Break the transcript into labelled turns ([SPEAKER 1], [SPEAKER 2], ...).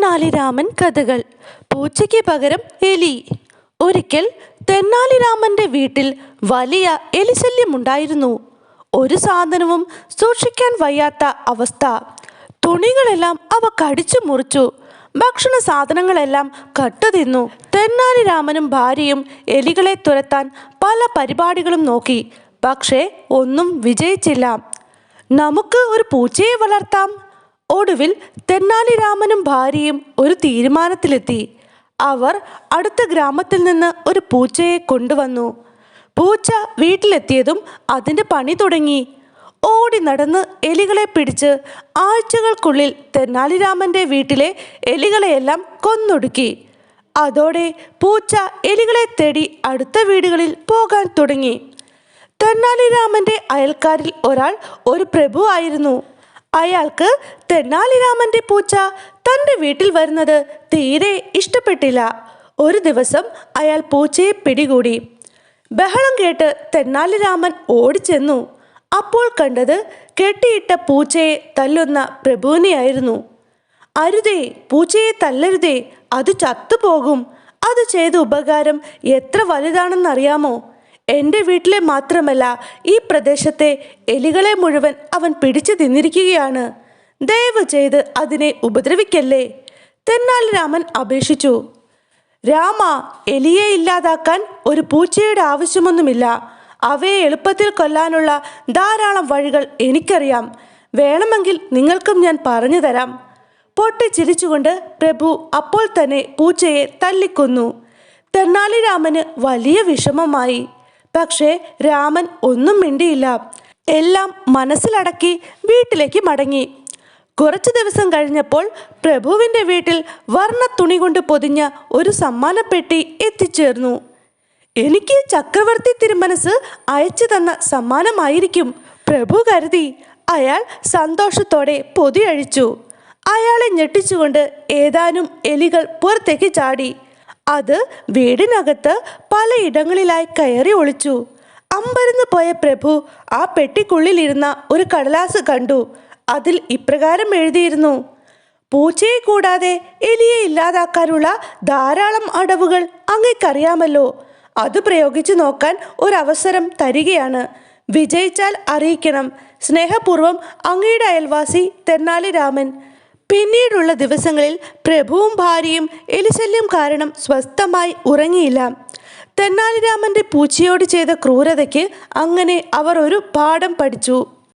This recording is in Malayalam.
[SPEAKER 1] തെന്നാലിരാമൻ കഥകൾ. പൂച്ചയ്ക്ക് പകരം എലി. ഒരിക്കൽ തെന്നാലിരാമന്റെ വീട്ടിൽ വലിയ എലിശല്യമുണ്ടായിരുന്നു. ഒരു സാധനവും സൂക്ഷിക്കാൻ വയ്യാത്ത അവസ്ഥ. തുണികളെല്ലാം അവ കടിച്ചു മുറിച്ചു. ഭക്ഷണ സാധനങ്ങളെല്ലാം കട്ടുതിന്നു തെന്നാലിരാമനും ഭാര്യയും എലികളെ തുരത്താൻ പല പരിപാടികളും നോക്കി. പക്ഷേ ഒന്നും വിജയിച്ചില്ല. നമുക്ക് ഒരു പൂച്ചയെ വളർത്താം. ഒടുവിൽ തെന്നാലിരാമനും ഭാര്യയും ഒരു തീരുമാനത്തിലെത്തി. അവർ അടുത്ത ഗ്രാമത്തിൽ നിന്ന് ഒരു പൂച്ചയെ കൊണ്ടുവന്നു. പൂച്ച വീട്ടിലെത്തിയതും അതിന്റെ പണി തുടങ്ങി. ഓടി നടന്ന് എലികളെ പിടിച്ച് ആഴ്ചകൾക്കുള്ളിൽ തെന്നാലിരാമന്റെ വീട്ടിലെ എലികളെയെല്ലാം കൊന്നൊടുക്കി. അതോടെ പൂച്ച എലികളെ തേടി അടുത്ത വീടുകളിൽ പോകാൻ തുടങ്ങി. തെന്നാലിരാമന്റെ അയൽക്കാരിൽ ഒരാൾ ഒരു പ്രഭു ആയിരുന്നു. അയാൾക്ക് തെന്നാലിരാമന്റെ പൂച്ച തന്റെ വീട്ടിൽ വരുന്നത് തീരെ ഇഷ്ടപ്പെട്ടില്ല. ഒരു ദിവസം അയാൾ പൂച്ചയെ പിടികൂടി. ബഹളം കേട്ട് തെന്നാലിരാമൻ ഓടിച്ചെന്നു. അപ്പോൾ കണ്ടത് കെട്ടിയിട്ട പൂച്ചയെ തല്ലുന്ന പ്രഭുവിനെയായിരുന്നു. അരുതേ പൂച്ചയെ തല്ലരുതേ അത് ചത്തുപോകും. അത് ചെയ്ത ഉപകാരം എത്ര വലുതാണെന്നറിയാമോ? എന്റെ വീട്ടിലെ മാത്രമല്ല ഈ പ്രദേശത്തെ എലികളെ മുഴുവൻ അവൻ പിടിച്ചു തിന്നിരിക്കുകയാണ്. ദയവ് ചെയ്ത് അതിനെ ഉപദ്രവിക്കല്ലേ? തെന്നാൽ രാമൻ അപേക്ഷിച്ചു. രാമ എലിയെ ഇല്ലാതാക്കാൻ ഒരു പൂച്ചയുടെ ആവശ്യമൊന്നുമില്ല. അവയെ എളുപ്പത്തിൽ കൊല്ലാനുള്ള ധാരാളം വഴികൾ എനിക്കറിയാം. വേണമെങ്കിൽ നിങ്ങൾക്കും ഞാൻ പറഞ്ഞു തരാം. പൊട്ടി ചിരിച്ചുകൊണ്ട് പ്രഭു അപ്പോൾ തന്നെ പൂച്ചയെ തല്ലിക്കൊന്നു. തെന്നാലിരാമന് വലിയ വിഷമമായി. പക്ഷേ രാമൻ ഒന്നും മിണ്ടിയില്ല. എല്ലാം മനസ്സിലടക്കി വീട്ടിലേക്ക് മടങ്ങി. കുറച്ചു ദിവസം കഴിഞ്ഞപ്പോൾ പ്രഭുവിന്റെ വീട്ടിൽ വർണ തുണി കൊണ്ട് പൊതിഞ്ഞ ഒരു സമ്മാനപ്പെട്ടി എത്തിച്ചേർന്നു. എനിക്ക് ചക്രവർത്തി തിരുമനസ് അയച്ചു തന്ന സമ്മാനമായിരിക്കും പ്രഭു കരുതി. അയാൾ സന്തോഷത്തോടെ പൊതിയഴിച്ചു അയാളെ ഞെട്ടിച്ചുകൊണ്ട് ഏതാനും എലികൾ പുറത്തേക്ക് ചാടി. അത് വീടിനകത്ത് പലയിടങ്ങളിലായി കയറി ഒളിച്ചു. അമ്പരന്ന് പോയ പ്രഭു ആ പെട്ടിക്കുള്ളിലിരുന്ന ഒരു കടലാസ് കണ്ടു. അതിൽ ഇപ്രകാരം എഴുതിയിരുന്നു. പൂച്ചയെ കൂടാതെ എലിയെ ഇല്ലാതാക്കാനുള്ള ധാരാളം അടവുകൾ അങ്ങേക്കറിയാമല്ലോ. അത് പ്രയോഗിച്ചു നോക്കാൻ ഒരവസരം തരികയാണ്. വിജയിച്ചാൽ അറിയിക്കണം. സ്നേഹപൂർവം അങ്ങയുടെ അയൽവാസി തെന്നാലി രാമൻ. പിന്നീടുള്ള ദിവസങ്ങളിൽ പ്രഭുവും ഭാര്യയും എലിശല്യം കാരണം സ്വസ്ഥമായി ഉറങ്ങിയില്ല. തെന്നാലിരാമന്റെ പൂച്ചയോട് ചെയ്ത ക്രൂരതയ്ക്ക് അങ്ങനെ അവർ ഒരു പാഠം പഠിച്ചു.